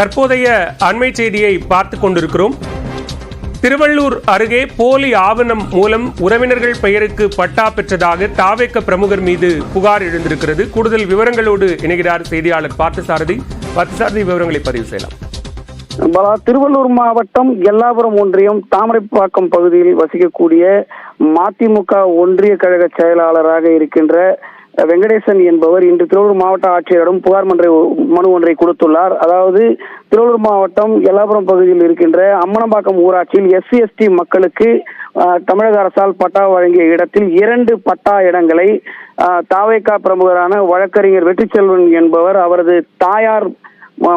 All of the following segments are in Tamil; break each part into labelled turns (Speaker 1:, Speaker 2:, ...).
Speaker 1: தற்போதைய அண்மை செய்தியை பார்த்து கொண்டிருக்கிறோம். திருவள்ளூர் அருகே போலி ஆவணம் மூலம் உறவினர்கள் பெயருக்கு பட்டா பெற்றதாக தாவேக்க பிரமுகர் மீது புகார் எழுந்திருக்கிறது. கூடுதல் விவரங்களோடு இணைகிறார் செய்தியாளர் பார்த்தசாரதி. பார்த்தசாரதி விவரங்களை பதிவு செய்யலாம்.
Speaker 2: திருவள்ளூர் மாவட்டம் எல்லாபுரம் ஒன்றியம் தாமரைப்பாக்கம் பகுதியில் வசிக்கக்கூடிய மதிமுக ஒன்றிய கழக செயலாளராக இருக்கின்ற வெங்கடேசன் என்பவர் இன்று திருவள்ளூர் மாவட்ட ஆட்சியரிடம் புகார் மன்ற மனு ஒன்றை கொடுத்துள்ளார். அதாவது திருவள்ளூர் மாவட்டம் எல்லாபுரம் பகுதியில் இருக்கின்ற அம்மனம்பாக்கம் ஊராட்சியில் எஸ்சி எஸ்டி மக்களுக்கு தமிழக அரசால் பட்டா வழங்கிய இடத்தில் இரண்டு பட்டா இடங்களை தாவைக்கா பிரமுகரான வழக்கறிஞர் வெற்றிச்செல்வன் என்பவர் அவரது தாயார்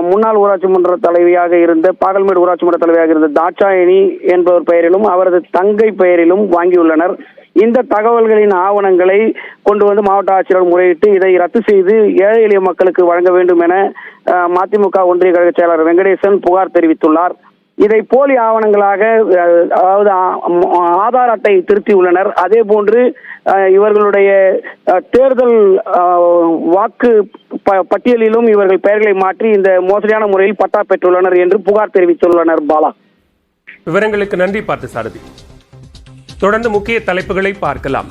Speaker 2: முன்னாள் ஊராட்சி மன்ற தலைவியாக இருந்த பாகல்மேடு ஊராட்சி மன்ற தலைவியாக இருந்த தாட்சாயணி என்பவர் பெயரிலும் அவரது தங்கை பெயரிலும் வாங்கியுள்ளனர். இந்த தகவல்களின் ஆவணங்களை கொண்டு வந்து மாவட்ட ஆட்சியர் முறையிட்டு இதை ரத்து செய்து ஏழை எளிய மக்களுக்கு வழங்க வேண்டும் என மதிமுக ஒன்றிய கழக செயலாளர் வெங்கடேசன் புகார் தெரிவித்துள்ளார். இதை போலி ஆவணங்களாக அதாவது ஆதார் அட்டை திருத்தியுள்ளனர் அதே போன்று இவர்களுடைய தேர்தல் வாக்கு பட்டியலிலும் இவர்கள் பெயர்களை மாற்றி இந்த மோசடியான முறையில் பட்டா பெற்றுள்ளனர் என்று புகார் தெரிவித்துள்ளனர் பாலா.
Speaker 1: விவரங்களுக்கு நன்றி பார்த்தசாரதி தொடர்ந்து முக்கிய தலைப்புகளை பார்க்கலாம்.